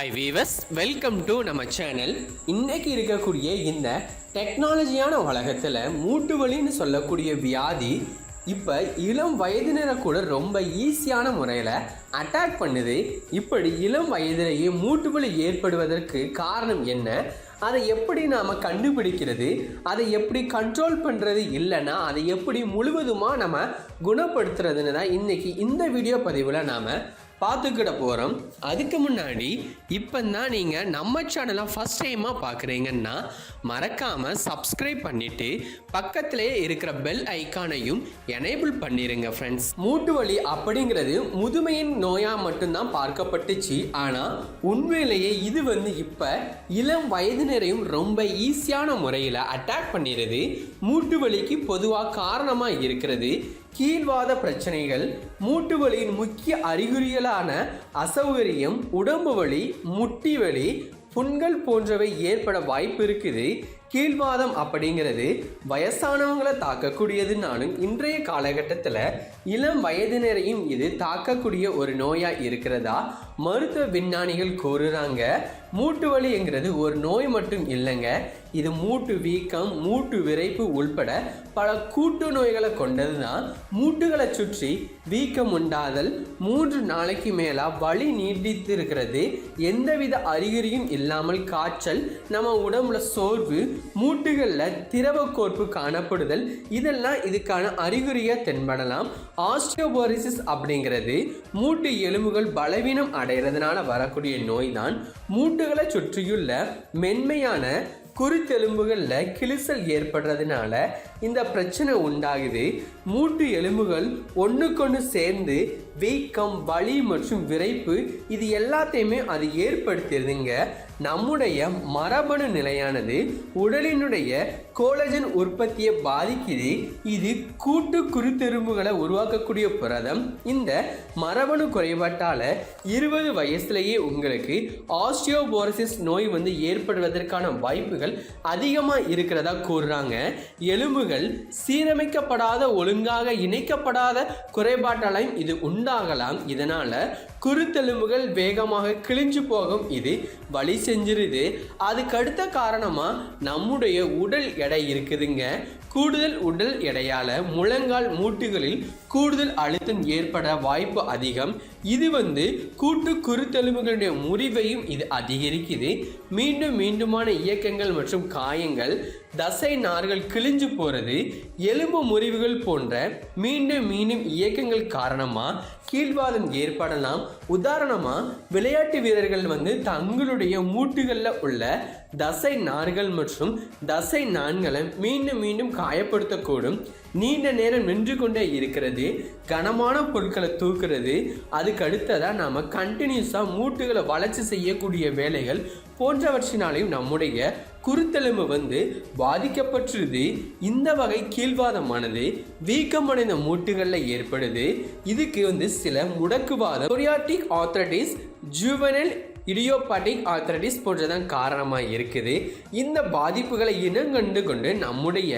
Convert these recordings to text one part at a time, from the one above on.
Hi viewers welcome to நம்ம channel இன்னைக்கு இருக்கக்கூடிய இந்த டெக்னாலஜியான உலகத்தில் மூட்டு வலின்னு சொல்லக்கூடிய வியாதி இப்போ இளம் வயதினரை கூட ரொம்ப ஈஸியான முறையில் அட்டாக் பண்ணுது. இப்படி இளம் வயதிலேயே மூட்டு வலி ஏற்படுவதற்கு காரணம் என்ன? அதை எப்படி நாம் கண்டுபிடிக்கிறது? அதை எப்படி கண்ட்ரோல் பண்ணுறது இல்லைன்னா அதை எப்படி முழுவதுமாக நம்ம குணப்படுத்துறதுன்னு தான் இன்றைக்கி இந்த வீடியோ பதிவில் நாம் பார்த்துக்கிட போகிறோம் அதுக்கு முன்னாடி இப்போ தான் நீங்கள் நம்ம சேனலை ஃபஸ்ட் டைமாக பார்க்குறீங்கன்னா மறக்காமல் சப்ஸ்கிரைப் பண்ணிவிட்டு பக்கத்திலே இருக்கிற பெல் ஐக்கானையும் எனேபிள் பண்ணிடுங்க ஃப்ரெண்ட்ஸ் மூட்டு வலி அப்படிங்கிறது முதுமையின் நோயாக மட்டும்தான் பார்க்கப்பட்டுச்சு. ஆனால் உண்மையிலேயே இது வந்து இப்போ இளம் வயதினரையும் ரொம்ப ஈஸியான முறையில் அட்டாக் பண்ணிடுது மூட்டு வலிக்கு பொதுவாக காரணமாக இருக்கிறது. கீழ்வாத பிரச்சனைகள் மூட்டு வலியின் முக்கிய அறிகுறிகளான அசௌகரியம் உடம்பு வலி முட்டி வலி புண்கள் போன்றவை ஏற்பட வாய்ப்பு இருக்குது. கீழ்வாதம் அப்படிங்கிறது வயசானவங்களை தாக்கக்கூடியதுனாலும் இன்றைய காலகட்டத்தில் இளம் வயதினரையும் இது தாக்கக்கூடிய ஒரு நோயாக இருக்கிறதா? மருத்துவ விஞ்ஞானிகள் கூறுறாங்க மூட்டு வலிங்கிறது ஒரு நோய் மட்டும் இல்லைங்க. இது மூட்டு வீக்கம் மூட்டு விரைப்பு உள்பட பல கூட்டு நோய்களை கொண்டது தான் மூட்டுகளை சுற்றி வீக்கம் உண்டாதல் மூன்று நாளைக்கு மேலாக வலி நீடித்து இருக்கிறது எந்தவித அறிகுறியும் இல்லாமல் காய்ச்சல் நம்ம உடம்புல சோர்வு மூட்டுகளில் திரவ கோர்ப்பு காணப்படுதல் இதெல்லாம் இதுக்கான அறிகுறியாக தென்படலாம். ஆஸ்டியோபோரிசிஸ் அப்படிங்கிறது மூட்டு எலும்புகள் பலவீனம் அடைகிறதுனால வரக்கூடிய நோய் தான் மூட்டுகளை சுற்றியுள்ள மென்மையான குருத்தெலும்புகளில் கிழிசல் ஏற்படுறதுனால இந்த பிரச்சனை உண்டாகுது. மூட்டு எலும்புகள் ஒன்றுக்கொன்று சேர்ந்து வீக்கம் வலி மற்றும் விரைப்பு இது எல்லாத்தையுமே அது ஏற்படுத்திடுதுங்க. நம்முடைய மரபணு நிலையானது உடலினுடைய கோலஜன் உற்பத்தியை பாதிக்குது. இது கூட்டு குருத்தெரும்புகளை உருவாக்கக்கூடிய புரதம். இந்த மரபணு குறைபாட்டால் இருபது வயசுலேயே உங்களுக்கு ஆஸ்டியோபோரசிஸ் நோய் வந்து ஏற்படுவதற்கான வாய்ப்புகள் அதிகமாக இருக்கிறதா கூறுறாங்க. எலும்புகள் சீரமைக்கப்படாத ஒழுங்காக இணைக்கப்படாத குறைபாட்டாலையும் இது உண்டாகலாம். இதனால் குருத்தெலும்புகள் வேகமாக கிழிஞ்சு போகும். இது வழி செஞ்சிருது. அதுக்கடுத்த காரணமாக நம்முடைய உடல் எடை இருக்குதுங்க. கூடுதல் உடல் எடையால் முழங்கால் மூட்டுகளில் கூடுதல் அழுத்தம் ஏற்பட வாய்ப்பு அதிகம். இது வந்து கூட்டு குருத்தெலும்புகளுடைய முறிவையும் இது அதிகரிக்குது. மீண்டும் மீண்டுமான இயக்கங்கள் மற்றும் காயங்கள் தசை நார்கள் கிழிஞ்சு போகிறது எலும்பு முறிவுகள் போன்ற மீண்டும் மீண்டும் இயக்கங்கள் காரணமாக கீழ்வாதம் ஏற்படலாம். உதாரணமாக விளையாட்டு வீரர்கள் வந்து தங்களுடைய மூட்டுகளில் உள்ள தசை நார்கள் மற்றும் தசை நான்களை மீண்டும் மீண்டும் காயப்படுத்தக்கூடும். நீண்ட நேரம் நின்று கொண்டே இருக்கிறது. கனமான பொருட்களை தூக்குறது அதுக்கு அடுத்ததாக நாம் கண்டினியூஸாக மூட்டுகளை வளர்ச்சி செய்யக்கூடிய வேலைகள் போன்றவற்றினாலையும் நம்முடைய குருத்தெலும்பு வந்து பாதிக்கப்பட்டுருது இந்த வகை கீழ்வாதமானது வீக்கமடைந்த மூட்டுகளில் ஏற்படுது. இதுக்கு வந்து சில முடக்குவாதம். கொரியாட்டிக் ஆர்த்தடிஸ் ஜூவனல் இடியோபாட்டிக் ஆர்த்தரைட்டிஸ் போன்றதான் காரணமாக இருக்குது. இந்த பாதிப்புகளை இனங்கண்டு கொண்டு நம்முடைய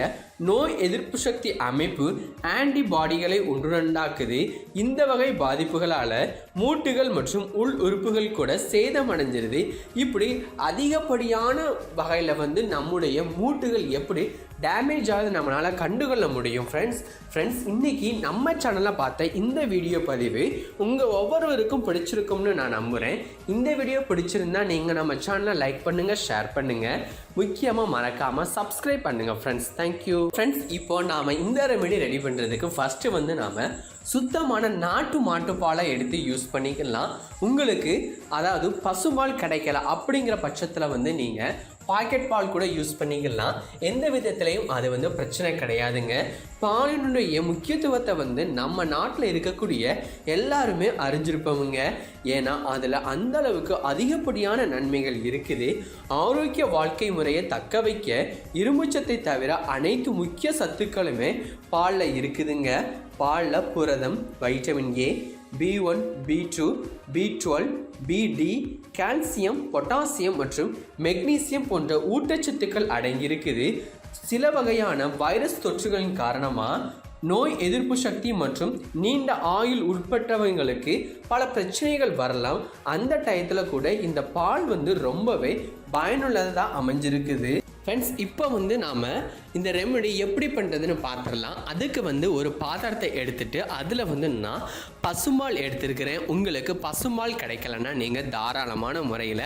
நோய் எதிர்ப்பு சக்தி அமைப்பு ஆன்டிபாடிகளை ஒன்றுண்டாக்குது இந்த வகை பாதிப்புகளால் மூட்டுகள் மற்றும் உள் உறுப்புகள் கூட சேதமடைஞ்சிருது. இப்படி அதிகப்படியான வகையில் வந்து நம்முடைய மூட்டுகள் எப்படி டேமேஜ் ஆகுது நம்மளால் கண்டுகொள்ள முடியும். ஃப்ரெண்ட்ஸ் ஃப்ரெண்ட்ஸ் இன்றைக்கி நம்ம சேனலில் பார்த்த இந்த வீடியோ பதிவு உங்கள் ஒவ்வொருவருக்கும் பிடிச்சிருக்கும்னு நான் நம்புகிறேன் இந்த வீடியோ பிடிச்சிருந்தா நீங்கள் நம்ம சேனலை லைக் பண்ணுங்கள் ஷேர் பண்ணுங்கள் முக்கியமாக மறக்காமல் சப்ஸ்கிரைப் பண்ணுங்கள் ஃப்ரெண்ட்ஸ் தேங்க்யூ ஃப்ரெண்ட்ஸ் இப்போ நாம் இந்த ரெமெடி ரெடி பண்ணுறதுக்கு ஃபஸ்ட்டு வந்து நாம் சுத்தமான நாட்டு மாட்டுப்பாலை எடுத்து யூஸ் பண்ணிக்கலாம். உங்களுக்கு அதாவது பசுபால் கிடைக்கல அப்படிங்கிற பட்சத்தில் வந்து நீங்கள் பாக்கெட் பால் கூட யூஸ் பண்ணிக்கலாம். எந்த விதத்துலையும் அது வந்து பிரச்சனை கிடையாதுங்க. பாலினுடைய முக்கியத்துவத்தை வந்து நம்ம நாட்டில் இருக்கக்கூடிய எல்லாருமே அறிஞ்சிருப்பவங்க. ஏன்னா அதில் அந்த அளவுக்கு அதிகப்படியான நன்மைகள் இருக்குது. ஆரோக்கிய வாழ்க்கை முறையை தக்க வைக்க இரும்புச்சத்தை தவிர அனைத்து முக்கிய சத்துக்களுமே பாலில் இருக்குதுங்க. பாலில் புரதம் vitamin A B one B two B twelve பிடி கால்சியம் பொட்டாசியம் மற்றும் மெக்னீசியம் போன்ற ஊட்டச்சத்துக்கள் அடங்கியிருக்குது. சில வகையான வைரஸ் தொற்றுகளின் காரணமாக நோய் எதிர்ப்பு சக்தி மற்றும் நீண்ட ஆயுள் உட்பட்டவங்களுக்கு பல பிரச்சனைகள் வரலாம். அந்த டயத்தில் கூட இந்த பால் வந்து ரொம்பவே பயனுள்ளதாக அமைஞ்சிருக்குது. ஃப்ரெண்ட்ஸ் இப்போ வந்து நாம் இந்த ரெமெடி எப்படி பண்ணுறதுன்னு பார்த்துடலாம். அதுக்கு வந்து ஒரு பாத்திரத்தை எடுத்துட்டு அதில் வந்து நான் பசும்பால் எடுத்திருக்கிறேன். உங்களுக்கு பசும்பால் கிடைக்கலன்னா நீங்கள் தாராளமான முறையில்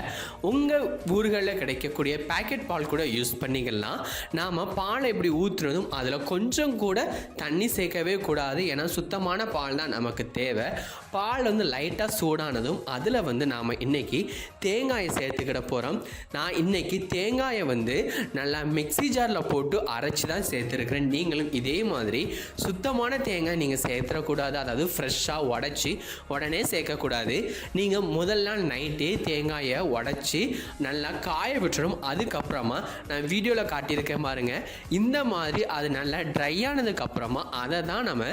உங்கள் ஊர்களில் கிடைக்கக்கூடிய பேக்கெட் பால் கூட யூஸ் பண்ணிக்கலாம். நாம் பாலை இப்படி ஊற்றுனதும் அதில் கொஞ்சம் கூட தண்ணி சேர்க்கவே கூடாது. ஏன்னா சுத்தமான பால் தான் நமக்கு தேவை. பால் வந்து லைட்டாக சூடானதும் அதில் வந்து நாம் இன்னைக்கு தேங்காயை சேர்த்துக்கிட போகிறோம் நான் இன்றைக்கி தேங்காயை வந்து நல்லா மிக்ஸி ஜாரில் போட்டு அரைச்சி தான் சேர்த்துருக்குறேன். நீங்களும் இதே மாதிரி சுத்தமான தேங்காய் நீங்கள் சேர்த்துடக்கூடாது. அதாவது ஃப்ரெஷ்ஷாக உடச்சி உடனே சேர்க்கக்கூடாது. நீங்கள் முதல் நாள் நைட்டே தேங்காயை உடச்சி நல்லா காய விட்டுரும். அதுக்கப்புறமா நான் வீடியோவில் காட்டியிருக்கேன் பாருங்க. இந்த மாதிரி அது நல்லா ட்ரை ஆனதுக்கப்புறமா அதை தான் நம்ம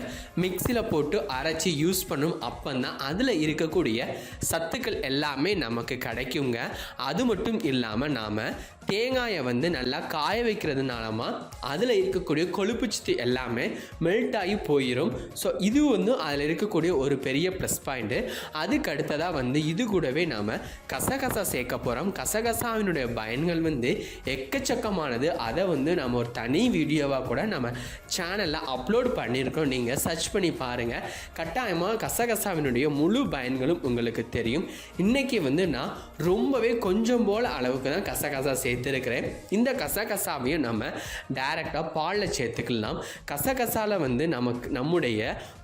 மிக்சியில் போட்டு அரைச்சி யூஸ் பண்ணும். அப்போந்தான் அதில் இருக்கக்கூடிய சத்துக்கள் எல்லாமே நமக்கு கிடைக்குங்க. அது மட்டும் இல்லாமல் நாம் தேங்காயை வந்து நல்லா காய வைக்கிறதுனாலமா அதில் இருக்கக்கூடிய கொழுப்பு சத்து எல்லாமே மெல்ட் ஆகி போயிடும் ஸோ இது வந்து அதில் இருக்கக்கூடிய ஒரு பெரிய ப்ளஸ் பாயிண்ட்டு அதுக்கு அடுத்ததாக வந்து இது கூடவே நாம் கசகசா சேர்க்க போகிறோம் கசகசாவினுடைய பயன்கள் வந்து எக்கச்சக்கமானது. அதை வந்து நம்ம ஒரு தனி வீடியோவாக கூட நம்ம சேனலில் அப்லோட் பண்ணியிருக்கோம். நீங்கள் சர்ச் பண்ணி பாருங்கள் கட்டாயமாக கசகசாவினுடைய முழு பயன்களும் உங்களுக்கு தெரியும். இன்றைக்கி வந்து நான் ரொம்பவே கொஞ்சம் போல் அளவுக்கு தான் கசகசா சேர்த்துருக்கிறேன். இந்த கசகசாவையும் நம்ம டைரெக்டாக பாலில் சேர்த்துக்கலாம். கசகசால வந்து நமக்கு நம்முடைய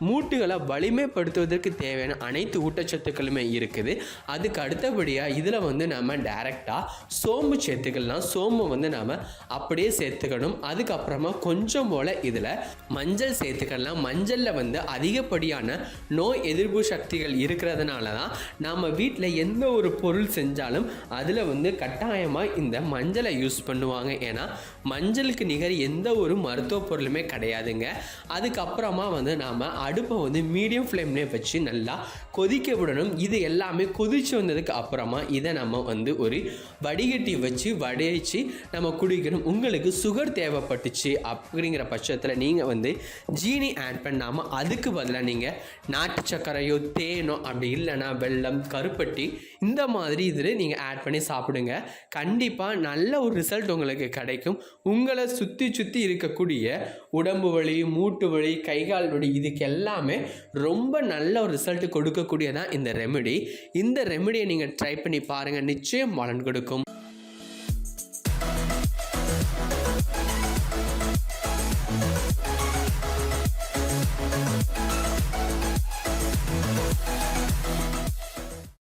மூட்டுகளை வலிமைப்படுத்துவதற்கு தேவையான அனைத்து ஊட்டச்சத்துக்களுமே இருக்குது. அதுக்கு அடுத்தபடியாக இதில் வந்து நம்ம டைரெக்டாக சோம்பு சேர்த்துக்கலாம். சோம்பு வந்து நாம் அப்படியே சேர்த்துக்கணும். அதுக்கப்புறமா கொஞ்சம் போல் இதில் மஞ்சள் சேர்த்துக்கலாம். மஞ்சளில் வந்து அதிகப்படியான நோய் எதிர்ப்பு சக்திகள் இருக்கிறதுனால தான் நம்ம வீட்டில் எந்த ஒரு பொருள் செஞ்சாலும் அதில் வந்து கட்டாயமாக இந்த மஞ்சளை யூஸ் பண்ணுவாங்க ஏன்னா மஞ்சளுக்கு நிகர் எந்த ஒரு மருத்துவ பொருளுமே கிடையாதுங்க. அதுக்கப்புறமா வந்து நாம் அடுப்பை வந்து மீடியம் ஃப்ளேம்லேயே வச்சு நல்லா கொதிக்க விடணும். இது எல்லாமே கொதிச்சு வந்ததுக்கு அப்புறமா இதை நம்ம வந்து ஒரு வடிகட்டி வச்சு வடிச்சு நம்ம குடிக்கணும். உங்களுக்கு சுகர் தேவைப்பட்டுச்சு அப்படிங்கிற பட்சத்தில் நீங்கள் வந்து ஜீனி ஆட் பண்ணாமல் அதுக்கு பதிலாக நீங்கள் நாட்டு சர்க்கரையோ தேனோ அப்படி இல்லைன்னா வெள்ளம் கருப்பட்டி இந்த மாதிரி இதில் நீங்கள் ஆட் பண்ணி சாப்பிடுங்க. கண்டிப்பாக நல்ல ஒரு ரிசல்ட் உங்களுக்கு கிடைக்கும். உங்களை சுற்றி சுற்றி இருக்கக்கூடிய உடம்பு வலி மூட்டு வலி கை கால் வலி இதுக்கு எல்லாமே ரொம்ப நல்ல ஒரு ரிசல்ட் கொடுக்கக்கூடியதான் இந்த ரெமெடி இந்த ரெமெடியை நீங்கள் ட்ரை பண்ணி பாருங்கள் நிச்சயம் பலன் கொடுக்கும்.